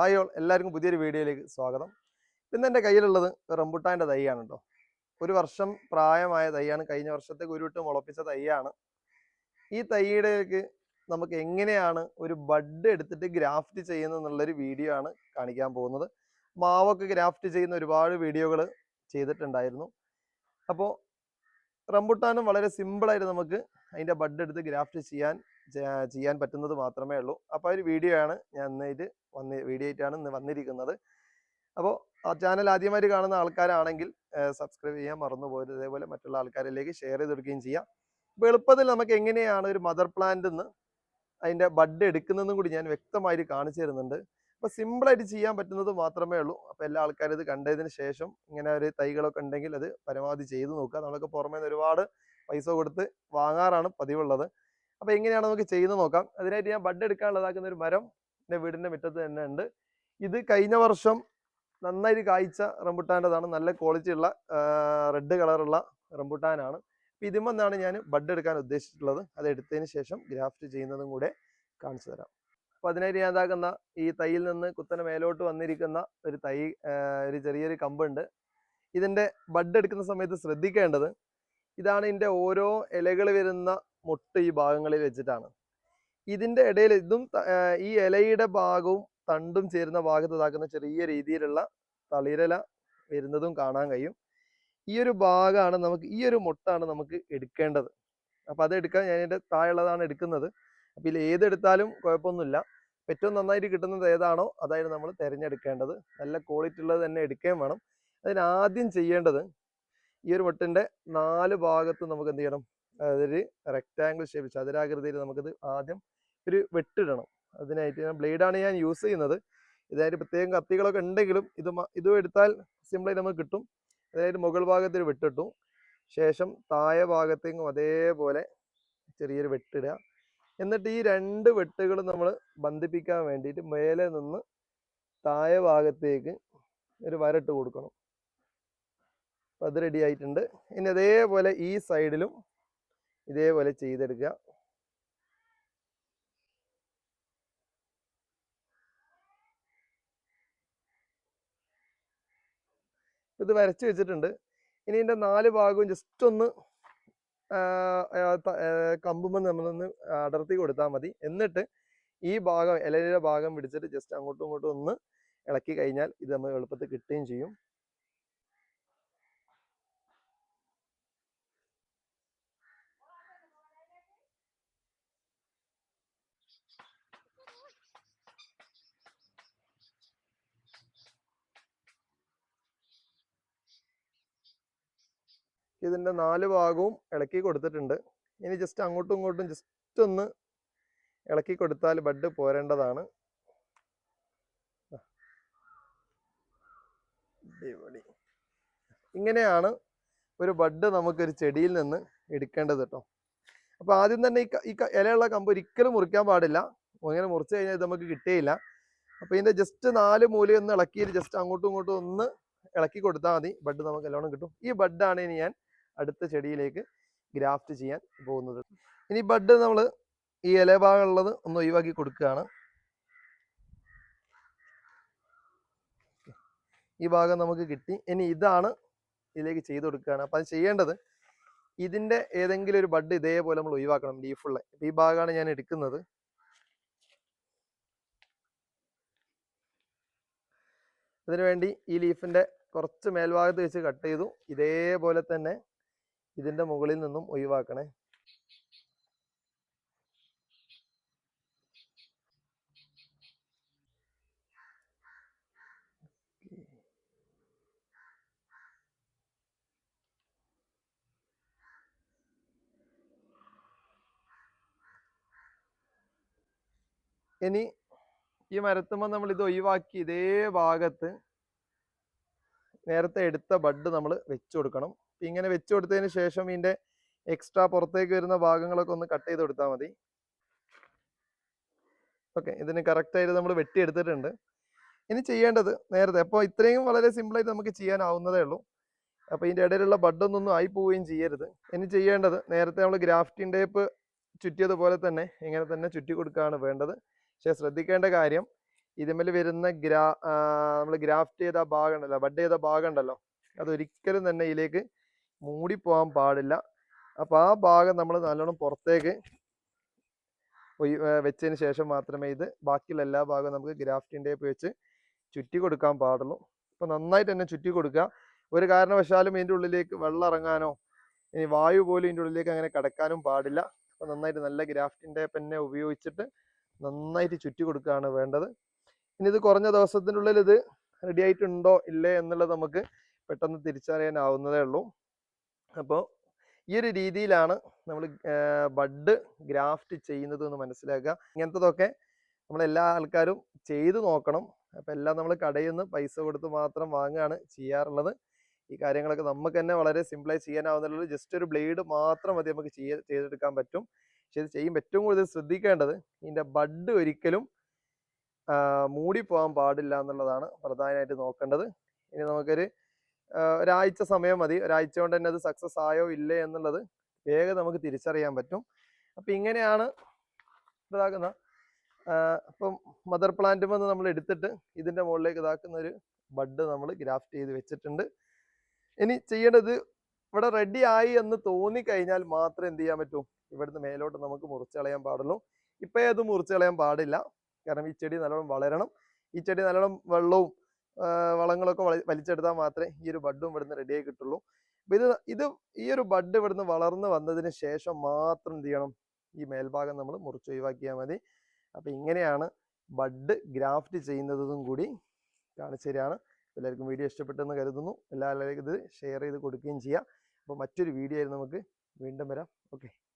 Hi all എല്ലാവർക്കും പുതിയൊരു വീഡിയോയിലേക്ക് സ്വാഗതം. ഇന്ന് എന്റെ കയ്യിലുള്ളത് റംബുട്ടാന്റെ തൈയാണ് കേട്ടോ ഒരു വർഷം പ്രായമായ തൈയാണ് കഴിഞ്ഞ വർഷത്തെ കുരുവിട്ട് മുളപ്പിച്ച തൈയാണ്. ഈ തൈയുടെക്ക് നമുക്ക് എങ്ങനെയാണ് ഒരു ബഡ് എടുത്തിട്ട് ഗ്രാഫ്റ്റ് ചെയ്യുന്നത് എന്നുള്ളൊരു വീഡിയോ ആണ് കാണിക്കാൻ പോകുന്നത്. മാവൊക്കെ ഗ്രാഫ്റ്റ് ചെയ്യുന്ന ഒരുപാട് വീഡിയോകൾ ചെയ്തിട്ടുണ്ടായിരുന്നു. അപ്പോൾ റംബുട്ടാനും വളരെ സിമ്പിളായിട്ട് നമുക്ക് അതിന്റെ ബഡ് എടുത്ത് ഗ്രാഫ്റ്റ് ചെയ്യാൻ ചെയ്യാൻ പറ്റുന്നത് മാത്രമേ ഉള്ളൂ. അപ്പോൾ ഒരു വീഡിയോ ആണ് ഞാൻ ഇന്നായിട്ട് വന്ന് വീഡിയോ ആയിട്ടാണ് ഇന്ന് വന്നിരിക്കുന്നത്. അപ്പോൾ ആ ചാനൽ ആദ്യമായിട്ട് കാണുന്ന ആൾക്കാരാണെങ്കിൽ സബ്സ്ക്രൈബ് ചെയ്യാൻ മറന്നു പോയത് ഇതേപോലെ മറ്റുള്ള ആൾക്കാരിലേക്ക് ഷെയർ ചെയ്ത് കൊടുക്കുകയും ചെയ്യാം. അപ്പോൾ എളുപ്പത്തിൽ നമുക്ക് എങ്ങനെയാണ് ഒരു മദർ പ്ലാന്റ് നിന്ന് അതിന്റെ ബഡ് എടുക്കുന്നതെന്നും കൂടി ഞാൻ വ്യക്തമായിട്ട് കാണിച്ചു തരുന്നുണ്ട്. അപ്പോൾ സിമ്പിളായിട്ട് ചെയ്യാൻ പറ്റുന്നത് മാത്രമേ ഉള്ളൂ. അപ്പോൾ എല്ലാ ആൾക്കാരും ഇത് കണ്ടതിന് ശേഷം ഇങ്ങനെ ഒരു തൈകളൊക്കെ ഉണ്ടെങ്കിൽ അത് പരമാവധി ചെയ്ത് നോക്കുക. നമ്മളൊക്കെ പുറമേ നിന്ന് ഒരുപാട് പൈസ കൊടുത്ത് വാങ്ങാറാണ് പതിവുള്ളത്. അപ്പോൾ എങ്ങനെയാണ് നമുക്ക് ചെയ്ത് നോക്കാം. അതിനായിട്ട് ഞാൻ ബഡ് എടുക്കാനുള്ളതാക്കുന്ന ഒരു മരം എന്റെ വീടിന്റെ മുറ്റത്ത് തന്നെ ഉണ്ട്. ഇത് കഴിഞ്ഞ വർഷം നന്നായിട്ട് കായ്ച്ച റംബുട്ടാന്റെതാണ്. നല്ല ക്വാളിറ്റി ഉള്ള റെഡ് കളറുള്ള റംബുട്ടാനാണ്. അപ്പം ഇതിമെന്നാണ് ഞാൻ ബഡ് എടുക്കാൻ ഉദ്ദേശിച്ചിട്ടുള്ളത്. അത് എടുത്തതിന് ശേഷം ഗ്രാഫ്റ്റ് ചെയ്യുന്നതും കൂടെ കാണിച്ചു തരാം. അപ്പോൾ അതിനായിട്ട് ഞാൻ ഇതാക്കുന്ന ഈ തൈയിൽ നിന്ന് കുത്തനെ മേലോട്ട് വന്നിരിക്കുന്ന ഒരു തൈ ഒരു ചെറിയൊരു കമ്പുണ്ട്. ഇതിന്റെ ബഡ് എടുക്കുന്ന സമയത്ത് ശ്രദ്ധിക്കേണ്ടത് ഇതാണ് ഇതിന്റെ ഓരോ ഇലകൾ വരുന്ന മുട്ട് ഈ ഭാഗങ്ങളിൽ വെച്ചിട്ടാണ്. ഇതിന്റെ ഇടയിൽ ഇതും ഈ ഇലയുടെ ഭാഗവും തണ്ടും ചേരുന്ന ഭാഗത്ത് ഇതാക്കുന്ന ചെറിയ രീതിയിലുള്ള തളിരല വരുന്നതും കാണാൻ കഴിയും. ഈ ഒരു ഭാഗമാണ് നമുക്ക് ഈ ഒരു മുട്ടാണ് നമുക്ക് എടുക്കേണ്ടത്. അപ്പോൾ അത് എടുക്കാൻ ഞാൻ എന്റെ താഴെയുള്ളതാണ് എടുക്കുന്നത്. അപ്പോൾ ഇതിൽ ഏതെടുത്താലും കുഴപ്പമൊന്നുമില്ല. ഏറ്റവും നന്നായിട്ട് കിട്ടുന്നത് ഏതാണോ അതായിരുന്നു നമ്മൾ തിരഞ്ഞെടുക്കേണ്ടത്. നല്ല ക്വാളിറ്റി ഉള്ളത് തന്നെ എടുക്കുകയും വേണം. അതിനാദ്യം ചെയ്യേണ്ടത് ഈ ഒരു മുട്ടിന്റെ നാല് ഭാഗത്ത് നമുക്ക് എന്ത് ചെയ്യണം? അതൊരു റെക്റ്റാങ്കിൾ ഷേപ്പ് ചതുരാകൃതിയിൽ നമുക്കിത് ആദ്യം ഒരു വെട്ടിടണം. അതിനായിട്ട് ഞാൻ ബ്ലേഡാണ് ഞാൻ യൂസ് ചെയ്യുന്നത്. ഇതായിട്ട് പ്രത്യേകം കത്തികളൊക്കെ ഉണ്ടെങ്കിലും ഇത് ഇതും എടുത്താൽ സിമ്പിളായി നമുക്ക് കിട്ടും. അതായത് മുകൾ ഭാഗത്ത് ഒരു വെട്ടിട്ടു. ശേഷം താഴെ ഭാഗത്തേക്കും അതേപോലെ ചെറിയൊരു വെട്ടിടുക. എന്നിട്ട് ഈ രണ്ട് വെട്ടുകളും നമ്മൾ ബന്ധിപ്പിക്കാൻ വേണ്ടിയിട്ട് മേലെ നിന്ന് താഴെ ഭാഗത്തേക്ക് ഒരു വരട്ട് കൊടുക്കണം. അപ്പം അത് റെഡി ആയിട്ടുണ്ട്. ഇനി അതേപോലെ ഈ സൈഡിലും ഇതേപോലെ ചെയ്തെടുക്കുക. ഇത് വരച്ച് വെച്ചിട്ടുണ്ട്. ഇനി ഇതിന്റെ നാല് ഭാഗവും ജസ്റ്റ് ഒന്ന് കമ്പുമ്പോൾ നമ്മളൊന്ന് അടർത്തി കൊടുത്താൽ മതി. എന്നിട്ട് ഈ ഭാഗം ഇലയുടെ ഭാഗം പിടിച്ചിട്ട് ജസ്റ്റ് അങ്ങോട്ടും ഇങ്ങോട്ടും ഒന്ന് ഇളക്കി കഴിഞ്ഞാൽ ഇത് നമ്മൾ എളുപ്പത്തിൽ കിട്ടുകയും ചെയ്യും. ഇതിന്റെ നാല് ഭാഗവും ഇളക്കി കൊടുത്തിട്ടുണ്ട്. ഇനി ജസ്റ്റ് അങ്ങോട്ടും ഇങ്ങോട്ടും ജസ്റ്റ് ഒന്ന് ഇളക്കി കൊടുത്താൽ ബഡ് പോരേണ്ടതാണ്. ഇങ്ങനെയാണ് ഒരു ബഡ് നമുക്കൊരു ചെടിയിൽ നിന്ന് എടുക്കേണ്ടത് കേട്ടോ അപ്പോൾ ആദ്യം തന്നെ ഈ ഇലയുള്ള കമ്പ് ഒരിക്കലും മുറിക്കാൻ പാടില്ല. അങ്ങനെ മുറിച്ച് കഴിഞ്ഞാൽ ഇത് നമുക്ക് കിട്ടിയില്ല. അപ്പോൾ ഇതിന്റെ ജസ്റ്റ് നാല് മൂല ഒന്ന് ഇളക്കിയിട്ട് ജസ്റ്റ് അങ്ങോട്ടും ഇങ്ങോട്ടും ഒന്ന് ഇളക്കി കൊടുത്താൽ മതി. ബഡ് നമുക്ക് നല്ലോണം കിട്ടും. ഈ ബഡാണ് ഇനി ഞാൻ അടുത്ത ചെടിയിലേക്ക് ഗ്രാഫ്റ്റ് ചെയ്യാൻ പോകുന്നത്. ഇനി ബഡ് നമ്മൾ ഈ ഇല ഭാഗമുള്ളത് ഒന്ന് ഒഴിവാക്കി കൊടുക്കുകയാണ്. ഈ ഭാഗം നമുക്ക് കിട്ടി. ഇനി ഇതാണ് ഇതിലേക്ക് ചെയ്ത് കൊടുക്കുകയാണ്. അപ്പം അത് ചെയ്യേണ്ടത് ഇതിന്റെ ഏതെങ്കിലും ഒരു ബഡ് ഇതേപോലെ നമ്മൾ ഒഴിവാക്കണം ലീഫുള്ള ഈ ഭാഗമാണ് ഞാൻ എടുക്കുന്നത്. അതിനുവേണ്ടി ഈ ലീഫിന്റെ കുറച്ച് മേൽഭാഗത്ത് വെച്ച് കട്ട് ചെയ്തു. ഇതേപോലെ തന്നെ ഇതിന്റെ മുകളിൽ നിന്നും ഒഴിവാക്കണേ. ഇനി ഈ മരത്തുമ്പോൾ നമ്മൾ ഇത് ഒഴിവാക്കി ഇതേ ഭാഗത്ത് നേരത്തെ എടുത്ത ബഡ് നമ്മൾ വെച്ചു കൊടുക്കണം. ഇങ്ങനെ വെച്ച് കൊടുത്തതിന് ശേഷം ഇതിന്റെ എക്സ്ട്രാ പുറത്തേക്ക് വരുന്ന ഭാഗങ്ങളൊക്കെ ഒന്ന് കട്ട് ചെയ്ത് കൊടുത്താൽ മതി. ഓക്കെ ഇതിന് കറക്റ്റ് ആയിട്ട് നമ്മൾ വെട്ടിയെടുത്തിട്ടുണ്ട് ഇനി ചെയ്യേണ്ടത് നേരത്തെ അപ്പോൾ ഇത്രയും വളരെ സിമ്പിളായിട്ട് നമുക്ക് ചെയ്യാനാവുന്നതേ ഉള്ളൂ. അപ്പോൾ ഇതിന്റെ ഇടയിലുള്ള ബഡൊന്നും ആയി പോവുകയും ചെയ്യരുത്. ഇനി ചെയ്യേണ്ടത് നേരത്തെ നമ്മൾ ഗ്രാഫ്റ്റിംഗ് ടേപ്പ് ചുറ്റിയതുപോലെ തന്നെ ഇങ്ങനെ തന്നെ ചുറ്റി കൊടുക്കുകയാണ് വേണ്ടത്. പക്ഷേ ശ്രദ്ധിക്കേണ്ട കാര്യം ഇതുമേൽ വരുന്ന ഗ്രാ നമ്മൾ ഗ്രാഫ്റ്റ് ചെയ്ത ഭാഗം ഉണ്ടല്ലോ ബഡ് ചെയ്ത ഭാഗം ഉണ്ടല്ലോ അതൊരിക്കലും തന്നെ ഇതിലേക്ക് മൂടിപ്പോകാൻ പാടില്ല. അപ്പോൾ ആ ഭാഗം നമ്മൾ നല്ലോണം പുറത്തേക്ക് വെച്ചതിന് ശേഷം മാത്രമേ ഇത് ബാക്കിയുള്ള എല്ലാ ഭാഗവും നമുക്ക് ഗ്രാഫ്റ്റിംഗ് ടേപ്പ് വെച്ച് ചുറ്റി കൊടുക്കാൻ പാടുള്ളൂ. അപ്പോൾ നന്നായിട്ട് തന്നെ ചുറ്റി കൊടുക്കുക. ഒരു കാരണവശാലും ഇതിന്റെ ഉള്ളിലേക്ക് വെള്ളം ഇറങ്ങാനോ ഇനി വായു പോലും ഇതിന്റെ ഉള്ളിലേക്ക് അങ്ങനെ കിടക്കാനും പാടില്ല. അപ്പോൾ നന്നായിട്ട് നല്ല ഗ്രാഫ്റ്റിംഗ് ടേപ്പ് തന്നെ ഉപയോഗിച്ചിട്ട് നന്നായിട്ട് ചുറ്റി കൊടുക്കുകയാണ് വേണ്ടത്. ഇനി ഇത് കുറഞ്ഞ ദിവസത്തിനുള്ളിൽ ഇത് റെഡി ആയിട്ടുണ്ടോ ഇല്ലേ എന്നുള്ളത് നമുക്ക് പെട്ടെന്ന് തിരിച്ചറിയാനാവുന്നതേ ഉള്ളൂ. അപ്പോൾ ഈ ഒരു രീതിയിലാണ് നമ്മൾ ബഡ് ഗ്രാഫ്റ്റ് ചെയ്യുന്നത് എന്ന് മനസ്സിലാക്കുക. ഇങ്ങനത്തതൊക്കെ നമ്മൾ എല്ലാ ആൾക്കാരും ചെയ്തു നോക്കണം. അപ്പം എല്ലാം നമ്മൾ കടയിൽ നിന്ന് പൈസ കൊടുത്ത് മാത്രം വാങ്ങുകയാണ് ചെയ്യാറുള്ളത്. ഈ കാര്യങ്ങളൊക്കെ നമുക്ക് തന്നെ വളരെ സിമ്പിളായി ചെയ്യാനാവുന്നുള്ളൂ ജസ്റ്റ് ഒരു ബ്ലേഡ് മാത്രം മതി നമുക്ക് ചെയ്യ ചെയ്തെടുക്കാൻ പറ്റും. പക്ഷെ ഇത് ചെയ്യുമ്പോൾ ഏറ്റവും കൂടുതൽ ശ്രദ്ധിക്കേണ്ടത് ഇതിന്റെ ബഡ് ഒരിക്കലും മൂടി പാടില്ല എന്നുള്ളതാണ് പ്രധാനമായിട്ട് നോക്കേണ്ടത്. ഇനി നമുക്കൊരു ഒരാഴ്ച സമയം മതി. ഒരാഴ്ച കൊണ്ട് തന്നെ അത് സക്സസ് ആയോ ഇല്ലേ എന്നുള്ളത് വേഗം നമുക്ക് തിരിച്ചറിയാൻ പറ്റും. അപ്പം ഇങ്ങനെയാണ് ഇതാക്കുന്ന അപ്പം മദർ പ്ലാന്റ് വന്ന് നമ്മൾ എടുത്തിട്ട് ഇതിന്റെ മുകളിലേക്ക് ഇതാക്കുന്ന ഒരു ബഡ് നമ്മൾ ഗ്രാഫ്റ്റ് ചെയ്ത് വെച്ചിട്ടുണ്ട്. ഇനി ചെയ്യേണ്ടത് ഇവിടെ റെഡി ആയി എന്ന് തോന്നിക്കഴിഞ്ഞാൽ മാത്രം എന്ത് ചെയ്യാൻ പറ്റും? ഇവിടുന്ന് മേലോട്ട് നമുക്ക് മുറിച്ച് കളയാൻ പാടുള്ളൂ. ഇപ്പം അത് മുറിച്ച് കളയാൻ പാടില്ല. കാരണം ഈ ചെടി നല്ലോണം വളരണം. ഈ ചെടി നല്ലോണം വെള്ളവും വളങ്ങളൊക്കെ വള- വലിച്ചെടുത്താൽ മാത്രമേ ഈ ഒരു ബഡും ഇവിടുന്ന് റെഡിയായി കിട്ടുള്ളൂ. ഇത് ഇത് ഈ ഒരു ബഡ് ഇവിടുന്ന് വളർന്ന് വന്നതിന് ശേഷം മാത്രം എന്ത് ചെയ്യണം? ഈ മേൽഭാഗം നമ്മൾ മുറിച്ച് ഒഴിവാക്കിയാൽ മതി. അപ്പൊ ഇങ്ങനെയാണ് ബഡ് ഗ്രാഫ്റ്റ് ചെയ്യുന്നതും കൂടി കാണിച്ചു തരികയാണ് എല്ലാവർക്കും വീഡിയോ ഇഷ്ടപ്പെട്ടെന്ന് കരുതുന്നു. എല്ലാവരിലേക്കും ഇത് ഷെയർ ചെയ്ത് കൊടുക്കുകയും ചെയ്യാം. അപ്പോൾ മറ്റൊരു വീഡിയോ നമുക്ക് വീണ്ടും വരാം. ഓക്കെ